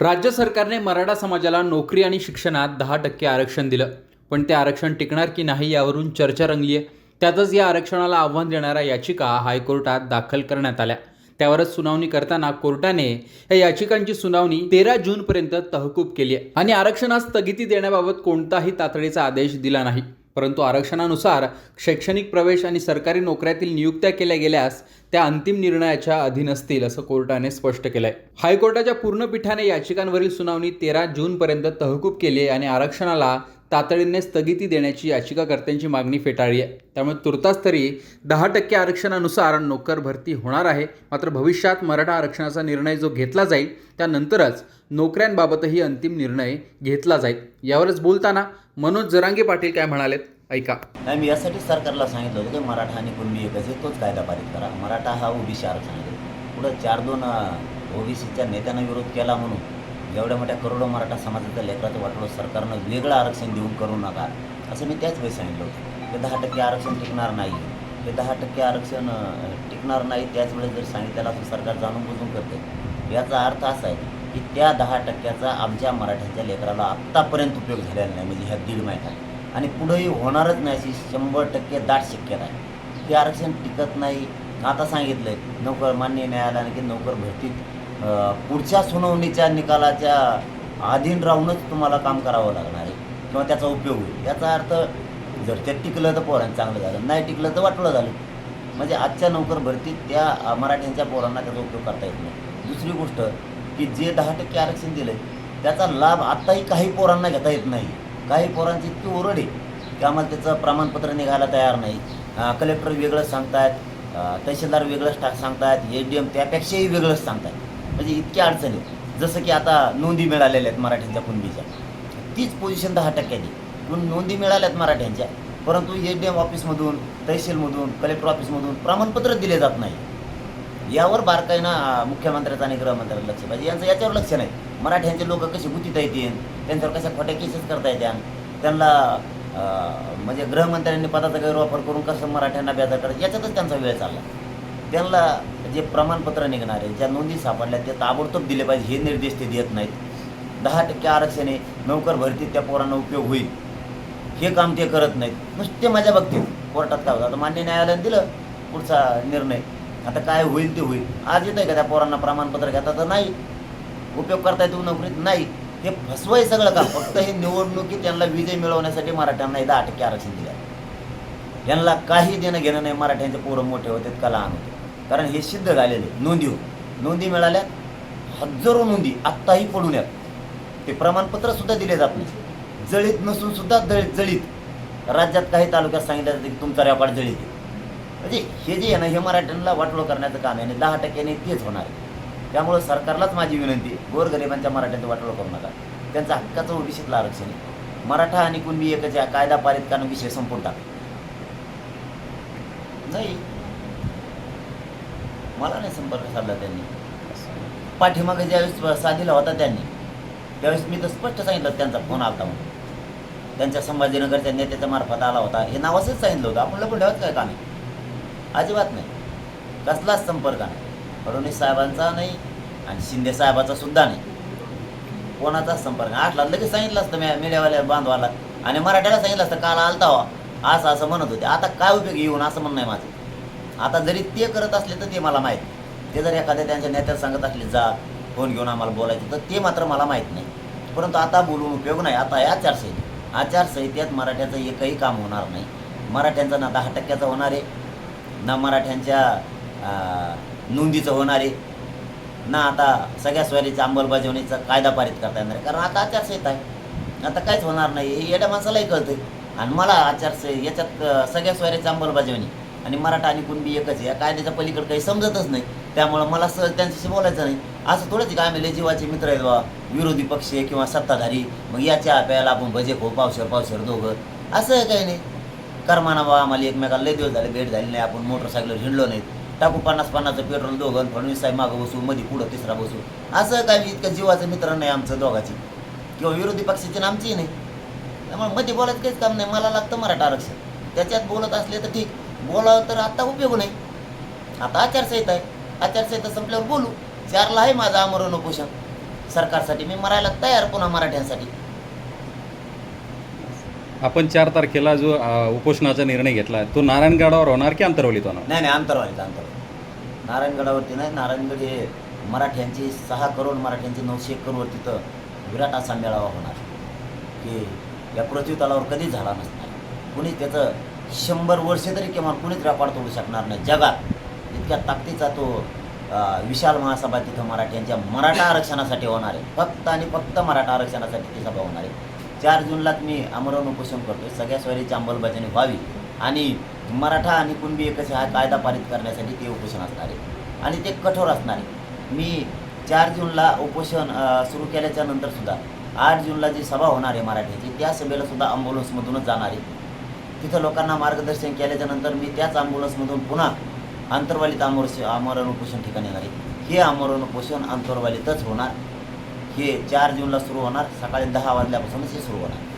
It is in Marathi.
राज्य सरकारने मराठा समाजाला नोकरी आणि शिक्षणात दहा टक्के आरक्षण दिलं. पण ते आरक्षण टिकणार की नाही यावरून चर्चा रंगली आहे त्यातच या आरक्षणाला आव्हान देणाऱ्या याचिका हायकोर्टात दाखल करण्यात आल्या. त्यावरच सुनावणी करताना कोर्टाने या याचिकांची सुनावणी तेरा जूनपर्यंत तहकूब केली आहे आणि आरक्षणास स्थगिती देण्याबाबत कोणताही तातडीचा आदेश दिला नाही. परंतु आरक्षणानुसार शैक्षणिक प्रवेश आणि सरकारी नोकऱ्यातील नियुक्त्या केल्या गेल्यास त्या अंतिम निर्णयाच्या अधीन असतील असं कोर्टाने स्पष्ट केलंय. हायकोर्टाच्या पूर्ण पीठाने याचिकांवरील सुनावणी तेरा जूनपर्यंत तहकूब केली आणि आरक्षणाला तातडीने स्थगिती देण्याची याचिकाकर्त्यांची मागणी फेटाळली आहे. त्यामुळे तुर्तास तरी दहा टक्के आरक्षणानुसार नोकर भरती होणार आहे. मात्र भविष्यात मराठा आरक्षणाचा निर्णय जो घेतला जाईल त्यानंतरच नोकऱ्यांबाबतही अंतिम निर्णय घेतला जाईल. यावरच बोलताना मनोज जरांगे पाटील काय म्हणालेत ऐका. नाही मी यासाठी सरकारला सांगितलं होतं की मराठा आणि कुणबी एकच आहे तोच कायदा पारित करा. मराठा हा ओबीसी आरक्षण आहे. पुढं चार दोन ओबीसीच्या नेत्यांना विरोध केला म्हणून एवढ्या मोठ्या करोडो मराठा समाजाच्या लेकराचं वाटलं सरकारनं वेगळं आरक्षण देऊन करू नका असं मी त्याच वेळी सांगितलं होतं. हे दहा टक्के आरक्षण टिकणार नाही. हे दहा टक्के आरक्षण टिकणार नाही त्याच वेळेस जर सांगितलं असं सरकार जाणून बुजून करते. याचा अर्थ असा आहे की त्या दहा टक्क्याचा आमच्या मराठ्याच्या लेकराला आत्तापर्यंत उपयोग झालेला नाही म्हणजे ह्या दीड महिन्यात. आणि पुढेही होणारच नाही अशी शंभर टक्के दाट शक्यता आहे. ते आरक्षण टिकत नाही. आता सांगितलंय नोकर मान्य न्यायालयाने की नोकर भरतीत पुढच्या सुनावणीच्या निकालाच्या अधीन राहूनच तुम्हाला काम करावं लागणार आहे. किंवा त्याचा उपयोग होईल. याचा अर्थ जर ते टिकलं तर पोरांना चांगलं झालं. नाही टिकलं तर वाटलं झालं. म्हणजे आजच्या नोकर भरतीत त्या मराठ्यांच्या पोरांना त्याचा उपयोग करता येत नाही. दुसरी गोष्ट की जे दहा टक्के आरक्षण दिलं त्याचा लाभ आत्ताही काही पोरांना घेता येत नाही. काही पोरांची इतकी ओरड आहे की आम्हाला त्याचं प्रमाणपत्र निघायला तयार नाही. कलेक्टर वेगळंच सांगतायत तहसीलदार वेगळंच टा सांगतायत ए डी एम त्यापेक्षाही वेगळंच सांगतायत. म्हणजे इतक्या अडचणी. जसं की आता नोंदी मिळालेल्या आहेत मराठ्यांच्या कुणबीच्या तीच पोझिशन दहा टक्क्याची पण नोंदी मिळाल्यात मराठ्यांच्या. परंतु ए डी एम ऑफिसमधून तहसीलमधून कलेक्टर ऑफिसमधून प्रमाणपत्र दिले जात नाही. यावर बारकाईनं अं, मुख्यमंत्र्याचं आणि गृहमंत्र्याचं लक्ष पाहिजे. यांचं याच्यावर लक्ष नाही. मराठ्यांचे लोक कसे गुतीता येतील त्यांच्यावर कशा खोट्या केसेस करता येत्या त्यांना म्हणजे गृहमंत्र्यांनी पदाचा गैरवापर करून कसं मराठ्यांना बेजार करायचं? याच्यातच त्यांचा वेळ चालला. त्यांना जे प्रमाणपत्र निघणार आहे ज्या नोंदी सापडल्या ते ताबडतोब दिले पाहिजे. हे निर्देश ते देत नाहीत. दहा टक्के आरक्षणे नोकर भरतीत त्या पोरांना उपयोग होईल. हे काम ते करत नाहीत. नुसते माझ्या बघतील कोर्टात काय होतं? आता मान्य न्यायालयाने दिलं पुढचा निर्णय. आता काय होईल ते होईल. आज येत आहे का त्या पोरांना प्रमाणपत्र घेता तर नाही? उपयोग करता येतो नोकरीत? नाही. हे फसवय सगळं का फक्त हे निवडणुकीत त्यांना विजय मिळवण्यासाठी मराठ्यांना हे दहा टक्के आरक्षण दिलं यांना काही देणं घेणं नाही. मराठ्यांचे पोरं मोठे होते का लहान होते कारण हे सिद्ध झालेले नोंदी हो. नोंदी मिळाल्या. हजारो नोंदी आत्ताही पडून आहेत ते प्रमाणपत्र सुद्धा दिले जात नाही. जळीत नसून सुद्धा दळीत जळीत. राज्यात काही तालुक्यात सांगितलं जातं की तुमचा रेकॉर्ड जळीत आहे. म्हणजे हे जे आहे ना हे मराठ्यांना वाटलो करण्याचं काम आहे आणि दहा टक्क्याने तेच होणार आहे. त्यामुळं सरकारलाच माझी विनंती गोरगरिबांच्या मराठ्यांचं वाटलो करू नका. त्यांचा हक्काचं ओबीसीतलं आरक्षण आहे. मराठा आणि कुणबी एकच कायदा पारित करणं विषय संपून टाक नाही. मला नाही संपर्क साधला त्यांनी. पाठीमागे ज्यावेळेस साधीला होता त्यांनी त्यावेळेस मी तर स्पष्ट सांगितलं त्यांचा फोन आला म्हणून. त्यांच्या संभाजीनगरच्या नेत्याच्या मार्फत आला होता. हे नाव सांगितलं होतं. आपण लपून ठेवत काय काम अजिबात नाही. कसलाच संपर्क नाही. फडणवीस साहेबांचा नाही आणि शिंदे साहेबाचा सुद्धा नाही. कोणाचा संपर्क आठला लगेच सांगितलं असतं मी मीडियावाल्या बांधवाला. आणि मराठ्याला सांगितलं असतं काल आलता हो. असं असं म्हणत होते. आता काय उपयोग येऊन असं म्हणणं आहे माझं? आता जरी ते करत असले तर ते मला माहीत. ते जर एखाद्या त्यांच्या नेत्याला सांगत असले जा फोन घेऊन आम्हाला बोलायचं तर ते मात्र मला माहीत नाही. परंतु आता बोलून उपयोग नाही. आता या आचारसंहिता आचारसंहितेत मराठ्याचं एकही काम होणार नाही. मराठ्यांचा ना दहा टक्क्याचं होणार आहे ना मराठ्यांच्या नोंदीचं होणार आहे ना आता सगळ्या स्वारीच्या अंमलबजावणीचा कायदा पारित करता येणार कारण आता आचारसंहिता आहे. आता काहीच होणार नाही. हे येड्या माणसालाही कळतं आणि मला आचारसंहि याच्यात सगळ्या स्वारीची अंमलबजावणी आणि मराठा आणि कुणबी एकच आहे या कायद्याच्या पलीकडे काही समजतच नाही. त्यामुळं मला सहज त्यांच्याशी बोलायचं नाही. असं थोडंच काय आम्ही जीवाचे मित्र आहेत बा विरोधी पक्ष आहे किंवा सत्ताधारी. मग याच्या प्यायला आपण भजे खो पावशर पावशर दोघं. असं काही नाही. करमाना बा आम्हाला एकमेकाला लय दिवस झाले भेट झाली नाही आपण मोटरसायकलवर हिंडलो नाहीत. टाकू पन्नास पन्नासचं पेट्रोल दोघं फडणवीस साहेब मागं बसू मध्ये पुढं तिसरा बसू. असं काय इतकं जीवाचं मित्र नाही आमचं दोघाची. किंवा विरोधी पक्षाची आणि आमची नाही. त्यामुळे मध्ये बोलायचं काहीच काम नाही. मला लागतं मराठा आरक्षण. त्याच्यात बोलत असले तर ठीक. बोलावं तर आता उपयोग नाही. आता आचारसंहिता आहे. आचारसंहिता संपल्यावर बोलू. चारला आहे माझं आमरण उपोषण. सरकारसाठी मी मरायला तयार पुन्हा मराठ्यांसाठी. आपण चार तारखेला जो अ, उपोषणाचा निर्णय घेतला तो नारायणगडावर होणार की अंतरवलीत होणार? नाही नाही अंतरवालीचं अंतरवाली नारायणगडावरती नाही नारायणगड हे मराठ्यांची सहा करोड मराठ्यांची नऊशे एकरवर तिथं विराट असा मेळावा होणार. की या पृथ्वी तलावर कधीच झाला नसणार. कुणी त्याचं शंभर वर्षे तरी किमान कुणीच रेकॉर्ड तोडू शकणार नाही. जगात इतक्या ताकदीचा तो विशाल महासभा तिथं मराठ्यांच्या मराठा आरक्षणासाठी होणार आहे. फक्त आणि फक्त मराठा आरक्षणासाठी ती सभा होणार आहे. चार जूनलाच मी आमरण उपोषण करतो सगळ्या स्वारीची अंमलबजावणी व्हावी आणि मराठा आणि कुणबी एकच हा कायदा पारित करण्यासाठी ते उपोषण असणार आहे. आणि ते कठोर असणार आहे. मी चार जूनला उपोषण सुरू केल्याच्या नंतरसुद्धा आठ जूनला जी सभा होणार आहे मराठीची त्या सभेला सुद्धा अँब्युलन्समधूनच जाणार आहे. तिथं लोकांना मार्गदर्शन केल्याच्यानंतर मी त्याच अँब्युलन्समधून पुन्हा आंतरवालीत आमोर आमरण उपोषण ठिकाणी येणार आहे. हे आमरण उपोषण आंतरवालीतच होणार. हे चार जूनला सुरू होणार. सकाळी दहा वाजल्यापासूनच हे सुरू होणार.